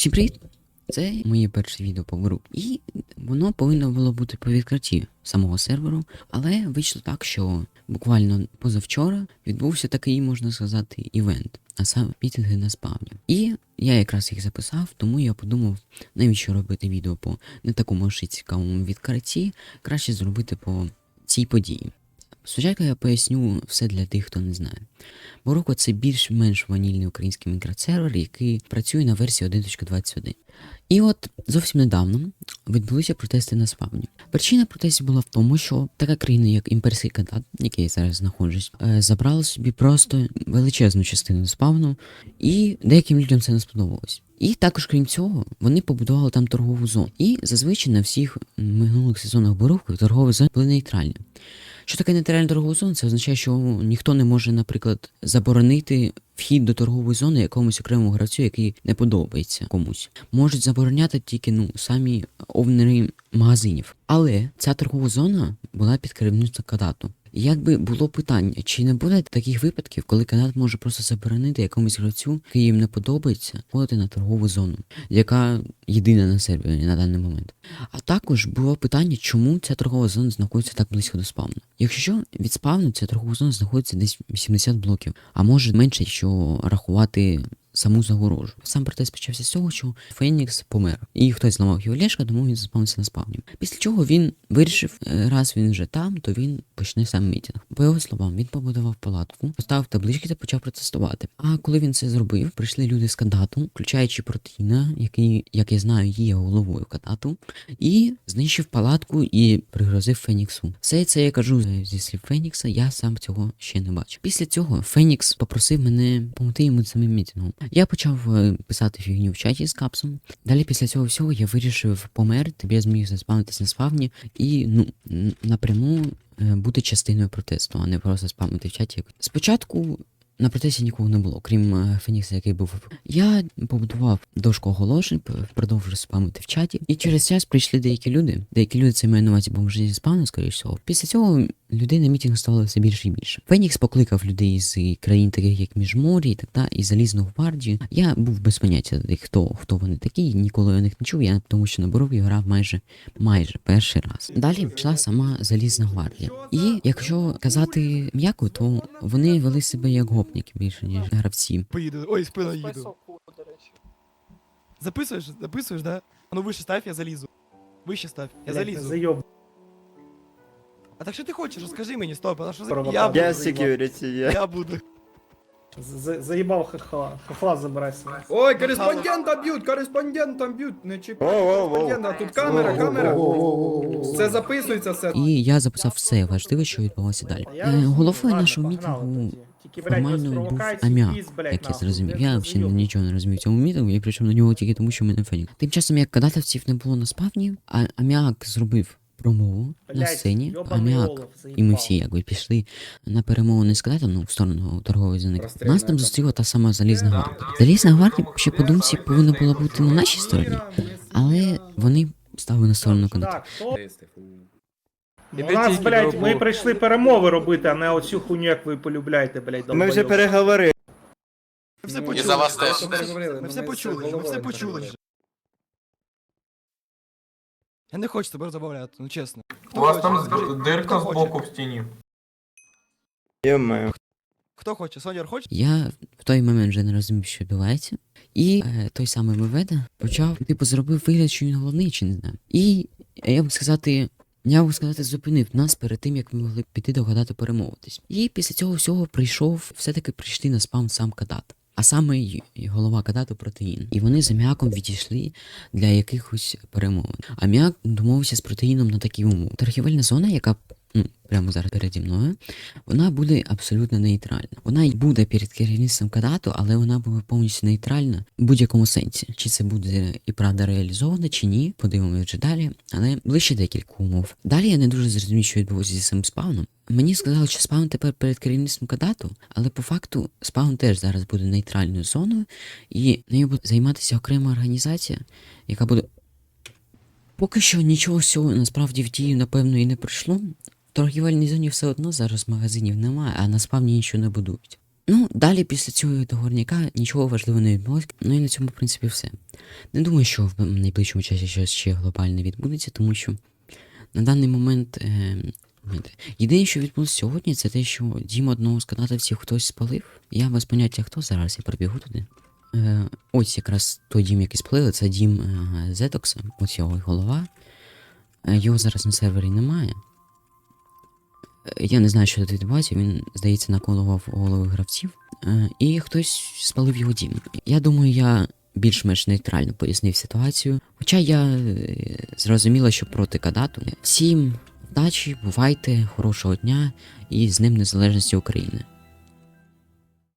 Всім привіт! Це моє перше відео по гру. І воно повинно було бути по відкритті самого серверу, але вийшло так, що буквально позавчора відбувся такий, можна сказати, івент, а саме мітинги на спавні. І я якраз їх записав, тому я подумав, навіщо робити відео по не такому ж цікавому відкритті, краще зробити по цій події. Спочатку я поясню все для тих, хто не знає. Боруко це більш-менш ванільний український мікросервер, який працює на версії 1.21. І от зовсім недавно відбулися протести на спавні. Причина протестів була в тому, що така країна, як імперський катат, який я зараз знаходжусь, е, забрала собі просто величезну частину спавну, і деяким людям це не сподобалось. І також, крім цього, вони побудували там торгову зону. І зазвичай на всіх минулих сезонах Боровки торгові зони були нейтральні. Що таке нейтральна торгова зона? Це означає, що ніхто не може, наприклад, заборонити вхід до торгової зони якомусь окремому гравцю, який не подобається комусь. Можуть забороняти тільки ну самі овнери магазинів. Але ця торгова зона була під керівництвом кадату. Якби було питання, чи не буде таких випадків, коли канат може просто заборонити якомусь гравцю, який їм не подобається, ходити на торгову зону, яка єдина на сервері на даний момент. А також було питання, чому ця торгова зона знаходиться так близько до спавну. Якщо від спавну ця торгова зона знаходиться десь 80 блоків, а може менше, якщо рахувати. Саму загорожу. Сам протест почався з того, що Фенікс помер, і хтось зламав його ліжка, тому він заспавнився на спавні. Після чого він вирішив, е, раз він вже там, то він почне сам мітінг. По його словам, він побудував палатку, поставив таблички та почав протестувати. А коли він це зробив, прийшли люди з кадату, включаючи протеїна, який, як я знаю, є головою кадату, і знищив палатку і пригрозив Феніксу. Все це я кажу е, зі слів Фенікса, я сам цього ще не бачив. Після цього Фенікс попросив мене допомогти йому самим мітингом. Я почав е, писати фігню в чаті з капсом. Далі після цього всього я вирішив померти, я зміг заспавнитися на спавні і ну напряму е, бути частиною протесту, а не просто спамити в чаті. Спочатку на протесті нікого не було, крім е, Фенікса, який був. Я побудував дошку оголошень, продовжив спамити в чаті. І через час прийшли деякі люди. Деякі люди це має на увазі бомжі зі скоріш всього. Після цього людей на мітинг ставало все більше і більше. Фенікс покликав людей з країн, таких як Міжморі так далі, і Залізну гвардію. Я був без поняття, хто, хто вони такі, ніколи я них не чув. Я тому що на Борові грав майже майже перший раз. Далі пішла сама Залізна гвардія. І якщо казати м'яко, то вони вели себе як гопніки більше, ніж гравці. Поїду. Ой, спина їду. Записуєш? Записуєш, да? А ну вище став, я залізу. Вище став, я залізу. А так що ти хочеш? Розкажи мені, стоп, а що за... Провокатор. Я буду. Я security, я. Я буду. З- Заїбав хахла. Хахла забирай себе. Ой, кореспондента б'ють, кореспондента б'ють, не чіпай Воу-воу-воу. кореспондента, тут камера, камера. Це записується все. І я записав все важливе, що відбувалося далі. Я Е, Головою нашого мітингу формально був аміак, як я зрозумів. Я взагалі нічого не розумію в цьому мітингу, і причому на нього тільки тому, що в мене фенік. Тим часом, як кадатовців не було на спавні, а аміак зробив промову на сцені. Аміак І ми всі якби пішли на перемовини з кадетом, ну, в сторону торгової зони. Нас там зустріла та сама залізна гвардія. Залізна гвардія, ще по думці, повинна була бути на нашій стороні, але вони стали на сторону кадета. У нас, блядь, ми прийшли перемови робити, а не оцю хуйню, як ви полюбляєте, блядь, Ми вже переговорили. Ми все почули. і за вас Ми все- почули, ми все почули говорили. вже. Я не хочу тебе забавляти, ну чесно. У вас там Скажи, з- дирка з боку в стіні. Йо-моє. Хто хоче? Сонір хоче? Я в той момент вже не розумів, що відбувається. І е, той самий Меведа почав, типу, зробив вигляд, що він головний, чи не знаю. І я б сказати. Я б сказати, зупинив нас перед тим, як ми могли піти до Кадату перемовитись. І після цього всього прийшов, все-таки прийшли на спаун сам Кадат. А саме голова Кадату протеїн. І вони з аміаком відійшли для якихось перемовин. Аміак домовився з протеїном на такі умови. Торгівельна зона, яка прямо зараз переді мною, вона буде абсолютно нейтральна. Вона й буде перед керівництвом кадату, але вона буде повністю нейтральна в будь-якому сенсі. Чи це буде і правда реалізовано, чи ні, подивимося вже далі. Але лише декілька умов. Далі я не дуже зрозумів, що відбулося зі самим спавном. Мені сказали, що спаун тепер перед керівництвом кадату, але по факту спаун теж зараз буде нейтральною зоною, і нею буде займатися окрема організація, яка буде. Поки що нічого цього насправді в дію, напевно, і не прийшло. В торгівельній зоні все одно зараз магазинів немає, а на нічого не будують. Ну, далі після цього договорняка нічого важливого не відбулося. Ну і на цьому, в принципі, все. Не думаю, що в найближчому часі щось ще глобальне відбудеться, тому що на даний момент. Е, єдине, що відбулося сьогодні, це те, що дім одного з канадівців хтось спалив. Я без поняття хто зараз, я прибігу туди. Е, ось якраз той дім, який спалили, це дім е, Зетокса, ось його голова. Е, його зараз на сервері немає. Я не знаю, що тут відбувається, він, здається, наколував голови гравців, е, і хтось спалив його дім. Я думаю, я більш-менш нейтрально пояснив ситуацію. Хоча я е, зрозуміла, що проти Кадату. Всім вдачі, бувайте, хорошого дня і з ним Незалежності України.